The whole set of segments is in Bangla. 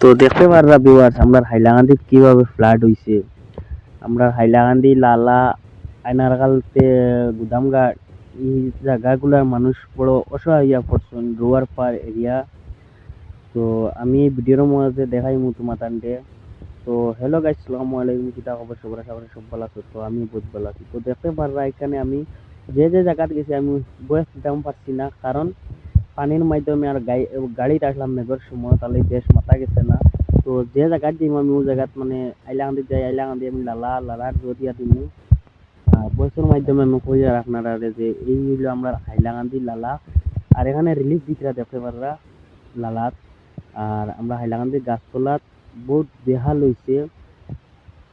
তো দেখতে পাররা ভিউয়ার্স আমরা হাইলাকান্দি কীভাবে ফ্লাড হইছে। আমরা হাইলাকান্দি, লালা আয়নারকালতে গুদামঘাট, এই জায়গাগুলার মানুষ বড় অসহায় হইয়া পড়ছেন, রোয়ার পার এরিয়া। তো আমি ভিডিওর মধ্যে দেখাইমু তোমাতানডে তো হ্যালো গাইস আসসালামু আলাইকুম কিতা খবর? সবার সবার সব ভালো আছো? তো আমি বহুত ভালো আছি। তো দেখতে পাররা এখানে আমি যে যে জায়গাতে গেছি, আমি বয়স দিতাম পারছি না, কারণ পানির মাধ্যমে আর গাড়ি, গাড়িতে আসলাম মেঘের সময় তাহলে বেশ মাথা গেছে না। তো যে জায়গাত যাইম আমি ওই জায়গাত মানে আইলাকান্দি যাই, আইলাকান্দি আমি লালা লালার জরিয়া আর বয়সের মাধ্যমে আমি কই আর আপনারা যে, এই হইল আমরা হাইলাকান্দি লালা। আর এখানে রিলিফ দিতরা দেখতে পাররা লালাত। আর আমরা হাইলাকান্দি গাছতলাত বহুত বেহাল হইছে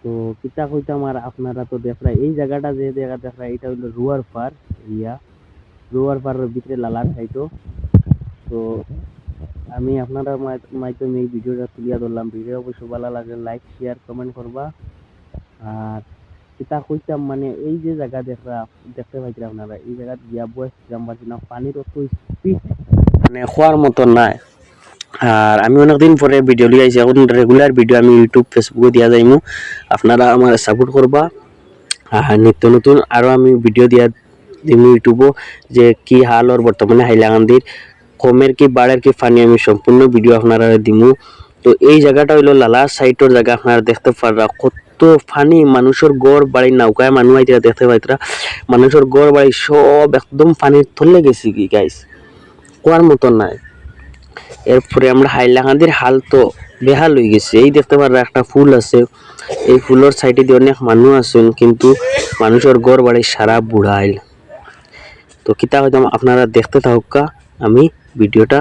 তো কিতা কইতাম আর আপনারা তো দেখরা এই জায়গাটা যে জায়গা দেখরা এটা হইল রুয়ার পার এরিয়া রুয়ার পারের ভিতরে লালার সাইডও তো আমি আপনারা মাধ্যমে এই ভিডিওটা তুলিয়া ধরলাম। ভিডিও অবশ্যই ভালো লাগলে লাইক শেয়ার কমেন্ট করবা। আর কিতা কইতাম মানে এই যে জায়গা দেখরা, দেখতে পাইছিলাম আপনারা, এই জায়গাত গিয়া বসছিলাম পারছি না পানির অত স্পিড মানে খোয়ার মতো নাই। আর আমি অনেকদিন পরে ভিডিও লিয়ে আইছি, এখন রেগুলার ভিডিও আমি ইউটিউব ফেসবুকে দিয়া যাইমু। আপনারা আমার সাপোর্ট করবা আর নিত্য নতুন আরও আমি ভিডিও দিয়া দিমু ইউটিউবও যে কি হাল ওর বর্তমানে হাইলাকান্দির কমের কি, বাড়ের কি, ফানি, আমি সম্পূর্ণ ভিডিও আপনারা দিমু। তো এই জায়গাটা হইল লালা সাইটের জায়গা, আপনারা দেখতে পাররা। কত ফানি, মানুষের গড় বাড়ি নৌকায় মানুষ আইতরা, দেখতে পাইতরা। মানুষের গড় বাড়ি সব একদম পানির তলে গেছি কি গাইস কোয়ার মতন নাই। এরপরে আমরা হাইলাকান্দির হাল তো বেহাল হয়ে গেছে। এই দেখতে পাররা একটা ফুল আছে। এই ফুলের সাইডে দিয়ে অনেক মানুষ আছেন, কিন্তু মানুষের গড় বাড়ি সারা বুড়াইল। তো কিতা হয়তো আপনারা দেখতে থাকুকা আমি ভিডিওটা